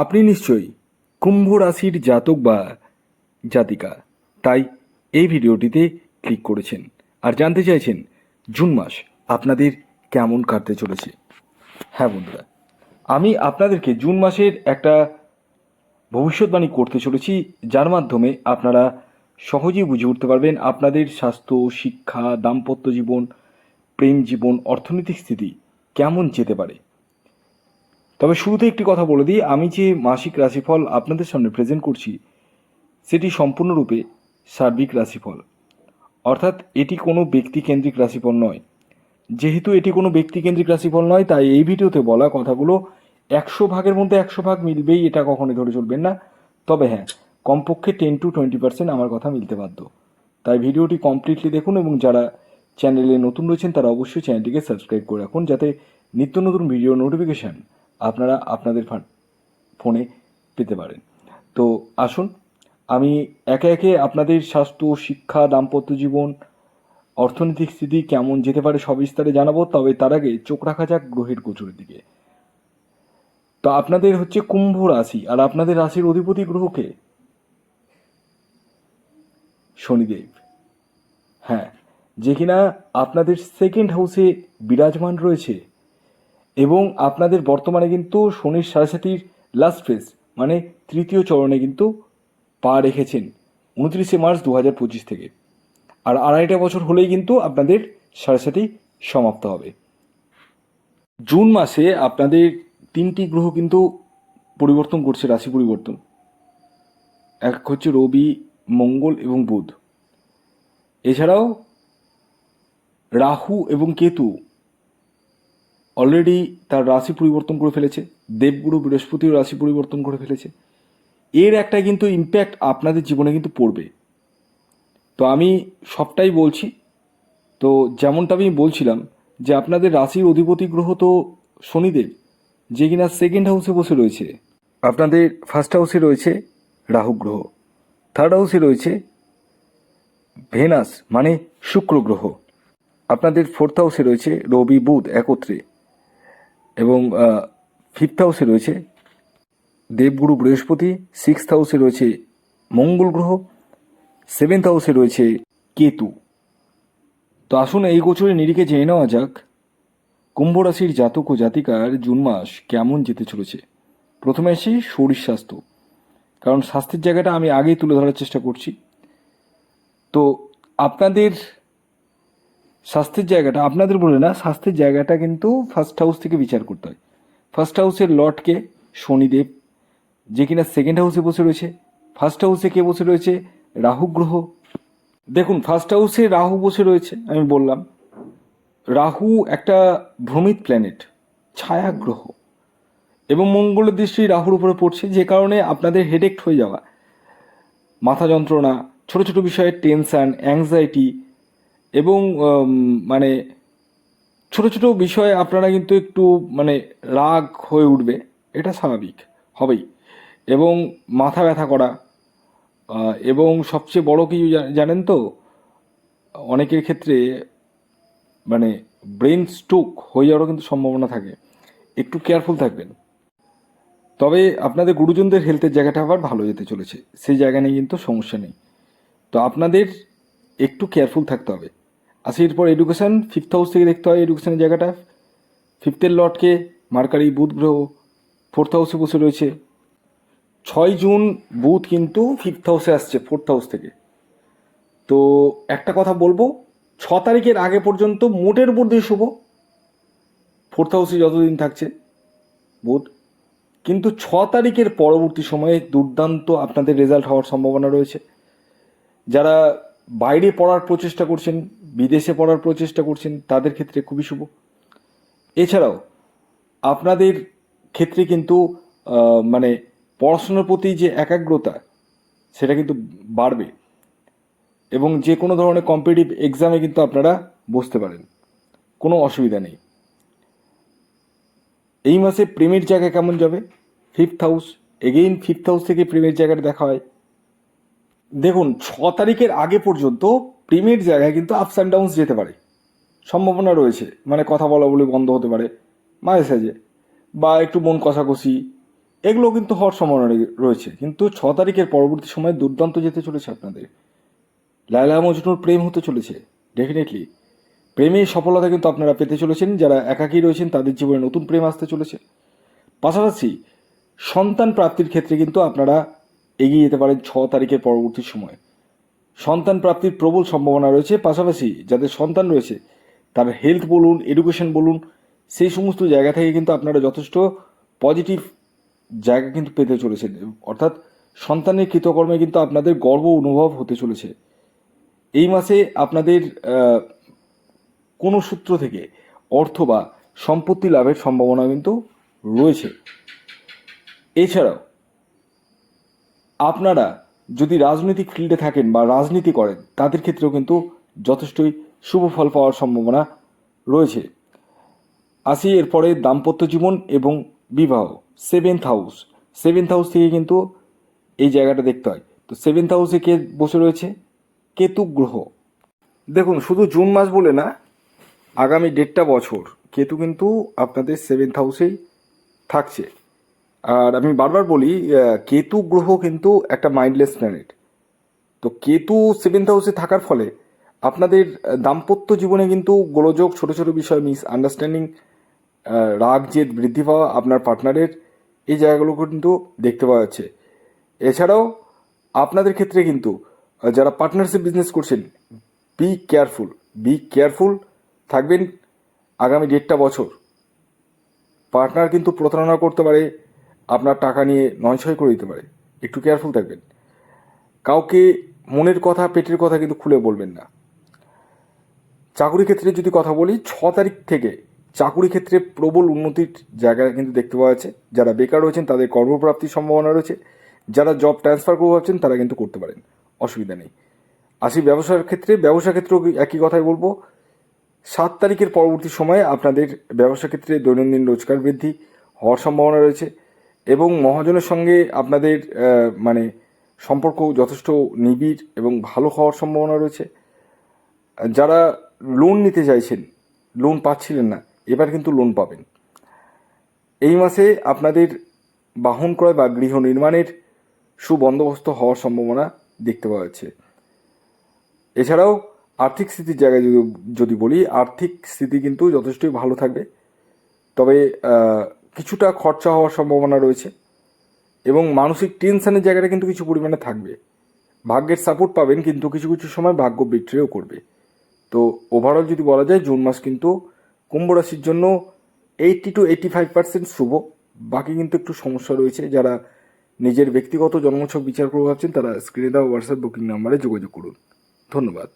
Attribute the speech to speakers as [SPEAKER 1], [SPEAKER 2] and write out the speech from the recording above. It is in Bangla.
[SPEAKER 1] আপনি নিশ্চয়ই কুম্ভ রাশির জাতক বা জাতিকা। তাই এই ভিডিওটিতে ক্লিক করেছেন আর জানতে চাইছেন জুন মাস আপনাদের কেমন কাটতে চলেছে। হ্যাঁ বন্ধুরা, আমি আপনাদেরকে জুন মাসের একটা ভবিষ্যৎবাণী করতে চলেছি, যার মাধ্যমে আপনারা সহজেই বুঝে উঠতে পারবেন আপনাদের স্বাস্থ্য, শিক্ষা, দাম্পত্য জীবন, প্রেম জীবন, অর্থনৈতিক স্থিতি কেমন যেতে পারে। তবে শুরুতে একটি কথা বলে দিই, আমি যে মাসিক রাশিফল আপনাদের সামনে প্রেজেন্ট করছি, সেটি সম্পূর্ণরূপে সার্বিক রাশিফল। অর্থাৎ এটি কোনো ব্যক্তিকেন্দ্রিক রাশিফল নয়। যেহেতু এটি কোনো ব্যক্তিকেন্দ্রিক রাশিফল নয়, তাই এই ভিডিওতে বলা কথাগুলো একশো ভাগের মধ্যে একশো ভাগ মিলবেই, এটা কখনোই ধরে চলবেন না। তবে হ্যাঁ কমপক্ষে টেন টু টোয়েন্টি পার্সেন্ট আমার কথা মিলতে বাধ্য। তাই ভিডিওটি কমপ্লিটলি দেখুন এবং যারা চ্যানেলে নতুন রয়েছেন, তারা অবশ্যই চ্যানেলটিকে সাবস্ক্রাইব করে রাখুন, যাতে নিত্য নতুন ভিডিও নোটিফিকেশান আপনারা আপনাদের ফোনে পেতে পারেন। তো আসুন, আমি একে একে আপনাদের স্বাস্থ্য, শিক্ষা, দাম্পত্য জীবন, অর্থনৈতিক স্থিতি কেমন যেতে পারে সবিস্তারে জানাব, তবে তার আগে চোখ রাখা যাক গ্রহের গোচরের দিকে। তো আপনাদের হচ্ছে কুম্ভ রাশি, আর আপনাদের রাশির অধিপতি গ্রহকে শনিদেব। হ্যাঁ যে কিনা আপনাদের সেকেন্ড হাউসে বিরাজমান রয়েছে। এবং আপনাদের বর্তমানে কিন্তু শনির সাড়ে লাস্ট ফেজ মানে তৃতীয় চরণে কিন্তু পা রেখেছেন উনত্রিশে মার্চ দু হাজার পঁচিশ থেকে। আর আড়াইটা বছর হলেই কিন্তু আপনাদের সাড়ে সমাপ্ত হবে। জুন মাসে আপনাদের তিনটি গ্রহ কিন্তু পরিবর্তন করছে, রাশি পরিবর্তন। এক হচ্ছে রবি, মঙ্গল এবং বুধ। এছাড়াও রাহু এবং কেতু অলরেডি তার রাশি পরিবর্তন করে ফেলেছে, দেবগুরু বৃহস্পতিও রাশি পরিবর্তন করে ফেলেছে। এর একটা কিন্তু ইম্প্যাক্ট আপনাদের জীবনে কিন্তু পড়বে। তো আমি সবটাই বলছি, তো যেমনটা আমি বলছিলাম যে আপনাদের রাশির অধিপতি গ্রহ তো শনিদেব, যে কিনা সেকেন্ড হাউসে বসে রয়েছে। আপনাদের ফার্স্ট হাউসে রয়েছে রাহু গ্রহ থার্ড হাউসে রয়েছে ভেনাস মানে শুক্র গ্রহ। আপনাদের ফোর্থ হাউসে রয়েছে রবি, বুধ একত্রে। এবং ফিফথ হাউসে রয়েছে দেবগুরু বৃহস্পতি সিক্স হাউসে রয়েছে মঙ্গল গ্রহ সেভেন্থ হাউসে রয়েছে কেতু। তো আসুন এই গোচরে নিরিখে জেনে নেওয়া যাক, কুম্ভ রাশির জাতক ও জাতিকার জুন মাস কেমন যেতে চলেছে। প্রথমে আসি শরীর স্বাস্থ্য, কারণ স্বাস্থ্যের জায়গাটা আমি আগেই তুলে ধরার চেষ্টা করছি। তো আপনাদের স্বাস্থ্যের জায়গাটা, আপনাদের বলে না স্বাস্থ্যের জায়গাটা কিন্তু ফার্স্ট হাউস থেকে বিচার করতে হয়। ফার্স্ট হাউসের লর্ডকে শনিদেব। যে কিনা সেকেন্ড হাউসে বসে রয়েছে। ফার্স্ট হাউসে কে বসে রয়েছে? রাহু গ্রহ। দেখুন ফার্স্ট হাউসে রাহু বসে রয়েছে, আমি বললাম। রাহু একটা ভ্রমিত প্ল্যানেট ছায়া গ্রহ এবং মঙ্গলের দৃষ্টি রাহুর উপরে পড়ছে, যে কারণে আপনাদের হেডেক্ট হয়ে যাওয়া। মাথা যন্ত্রণা, ছোট ছোট বিষয়ে টেনশান অ্যাংজাইটি এবং মানে ছোট ছোট বিষয়ে আপনারা কিন্তু একটু মানে রাগ হয়ে উঠবে, এটা স্বাভাবিক, হবেই। এবং মাথা ব্যথা করা এবং সবচেয়ে বড় কি জা- জানেন তো? অনেকের ক্ষেত্রে মানে ব্রেন স্ট্রোক হয়ে যাওয়ারও কিন্তু সম্ভাবনা থাকে। একটু কেয়ারফুল থাকবেন। তবে আপনাদের গুরুজনদের হেলথের জায়গাটা আবার ভালো যেতে চলেছে। সেই জায়গা নিয়ে কিন্তু সমস্যা নেই। তো আপনাদের একটু কেয়ারফুল থাকতে হবে। আসি এরপর এডুকেশন ফিফথ হাউস থেকে দেখতে হয় এডুকেশানের জায়গাটা। ফিফথের লটকে মার্কারি বুধ গ্রহ ফোর্থ হাউসে বসে রয়েছে। ছয় জুন বুধ কিন্তু ফিফথ হাউসে আসছে ফোর্থ হাউস থেকে। তো একটা কথা বলব, ছ তারিখের আগে পর্যন্ত মোটের উপর দিয়ে শুভ। ফোর্থ হাউসে যতদিন থাকছে বুধ। কিন্তু ছ তারিখের পরবর্তী সময়ে দুর্দান্ত আপনাদের রেজাল্ট হওয়ার সম্ভাবনা রয়েছে। যারা বাইরে পড়ার প্রচেষ্টা করছেন, বিদেশে পড়ার প্রচেষ্টা করছেন, তাদের ক্ষেত্রে খুবই শুভ। এছাড়াও, আপনাদের ক্ষেত্রে কিন্তু মানে পড়াশোনার প্রতি যে একাগ্রতা, সেটা কিন্তু বাড়বে। এবং যে কোনো ধরনের কম্পিটিটিভ এক্সামে কিন্তু আপনারা বসতে পারেন। কোনো অসুবিধা নেই। এই মাসে প্রেমের জায়গা কেমন যাবে? Fifth house again fifth house থেকে প্রেমের জায়গাটা দেখা হয়। দেখুন, ছ তারিখের আগে পর্যন্ত প্রেমের জায়গায় কিন্তু আপস অ্যান্ড ডাউনস যেতে পারে। সম্ভাবনা রয়েছে। মানে কথা বলা বলে বন্ধ হতে পারে, মাঝে সাঝে। বা একটু মন কষাকষি এগুলো কিন্তু হওয়ার সম্ভাবনা রয়েছে। কিন্তু ছ তারিখের পরবর্তী সময় দুর্দান্ত যেতে চলেছে আপনাদের। লায়লা মজনুর প্রেম হতে চলেছে ডেফিনেটলি প্রেমে সফলতা কিন্তু আপনারা পেতে চলেছেন। যারা একাকী রয়েছেন, তাদের জীবনে নতুন প্রেম আসতে চলেছে। পাশাপাশি সন্তান প্রাপ্তির ক্ষেত্রে কিন্তু আপনারা এগিয়ে যেতে পারেন ছ তারিখের পরবর্তী সময়। সন্তান প্রাপ্তির প্রবল সম্ভাবনা রয়েছে, পাশাপাশি যাদের সন্তান রয়েছে, তার হেলথ বলুন এডুকেশন বলুন, সেই সমস্ত জায়গা থেকে কিন্তু আপনারা যথেষ্ট পজিটিভ জায়গা কিন্তু পেতে চলেছেন। অর্থাৎ সন্তানের কৃতকর্মে কিন্তু আপনাদের গর্ব অনুভব হতে চলেছে। এই মাসে আপনাদের কোনো সূত্র থেকে অর্থ বা সম্পত্তি লাভের সম্ভাবনা কিন্তু রয়েছে। এছাড়াও আপনারা যদি রাজনৈতিক ফিল্ডে থাকেন বা রাজনীতি করেন, তাদের ক্ষেত্রেও কিন্তু যথেষ্টই শুভ ফল পাওয়ার সম্ভাবনা রয়েছে। আসি এরপরে দাম্পত্য জীবন এবং বিবাহ সেভেন্থ হাউস সেভেন্থ হাউস থেকে কিন্তু এই জায়গাটা দেখতে হয়। তো সেভেন্থ হাউসে কে বসে রয়েছে? কেতু গ্রহ। দেখুন, শুধু জুন মাস বলে না, আগামী দেড়টা বছর কেতু কিন্তু আপনাদের সেভেন্থ হাউসেই থাকছে। আর আমি বারবার বলি কেতু গ্রহ কিন্তু একটা মাইন্ডলেস প্ল্যানেট তো কেতু সেভেন্থ হাউসে থাকার ফলে আপনাদের দাম্পত্য জীবনে কিন্তু গোলযোগ, ছোট ছোট বিষয় মিস আন্ডারস্ট্যান্ডিং রাগ, জেদ বৃদ্ধি পাওয়া আপনার পার্টনারের এই জায়গাগুলো কিন্তু দেখতে পাওয়া যাচ্ছে। এছাড়াও আপনাদের ক্ষেত্রে কিন্তু যারা পার্টনারশিপ বিজনেস করছেন বি কেয়ারফুল বি কেয়ারফুল থাকবেন আগামী দেড়টা বছর। পার্টনার কিন্তু প্রতারণা করতে পারে আপনার টাকা নিয়ে নয়ছয় করে দিতে পারে। একটু কেয়ারফুল থাকবেন। কাউকে মনের কথা, পেটের কথা কিন্তু খুলে বলবেন না। চাকুরি ক্ষেত্রে যদি কথা বলি, ছ তারিখ থেকে চাকুরি ক্ষেত্রে প্রবল উন্নতির জায়গা কিন্তু দেখতে পাওয়া যাচ্ছে। যারা বেকার রয়েছেন, তাদের কর্মপ্রাপ্তির সম্ভাবনা রয়েছে। যারা জব ট্রান্সফার করব ভাবছেন তারা কিন্তু করতে পারেন। অসুবিধা নেই। আসি ব্যবসার ক্ষেত্রে, ব্যবসা ক্ষেত্রেও একই কথাই বলব। সাত তারিখের পরবর্তী সময়ে আপনাদের ব্যবসা ক্ষেত্রে দৈনন্দিন রোজগার বৃদ্ধি হওয়ার সম্ভাবনা রয়েছে। এবং মহাজনের সঙ্গে আপনাদের মানে সম্পর্ক যথেষ্ট নিবিড় এবং ভালো হওয়ার সম্ভাবনা রয়েছে। যারা লোন নিতে চাইছেন লোন পাচ্ছিলেন না, এবার কিন্তু লোন পাবেন। এই মাসে আপনাদের বাহন ক্রয় বা গৃহ নির্মাণের সুবন্দোবস্ত হওয়ার সম্ভাবনা দেখতে পাওয়া যাচ্ছে। এছাড়াও আর্থিক স্থিতির জায়গায় যদি যদি বলি, আর্থিক স্থিতি কিন্তু যথেষ্টই ভালো থাকবে। তবে কিছুটা খরচা হওয়ার সম্ভাবনা রয়েছে এবং মানসিক টেনশানের জায়গাটা কিন্তু কিছু পরিমাণে থাকবে। ভাগ্যের সাপোর্ট পাবেন কিন্তু কিছু কিছু সময় ভাগ্য বিক্রিও করবে। তো ওভারঅল যদি বলা যায়, জুন মাস কিন্তু কুম্ভ রাশির জন্য eighty two eighty five percent শুভ। বাকি কিন্তু একটু সমস্যা রয়েছে। যারা নিজের ব্যক্তিগত জন্মছক বিচার করে ভাবছেন, তারা স্ক্রিনে দেওয়া হোয়াটসঅ্যাপ বুকিং নাম্বারে যোগাযোগ করুন। ধন্যবাদ।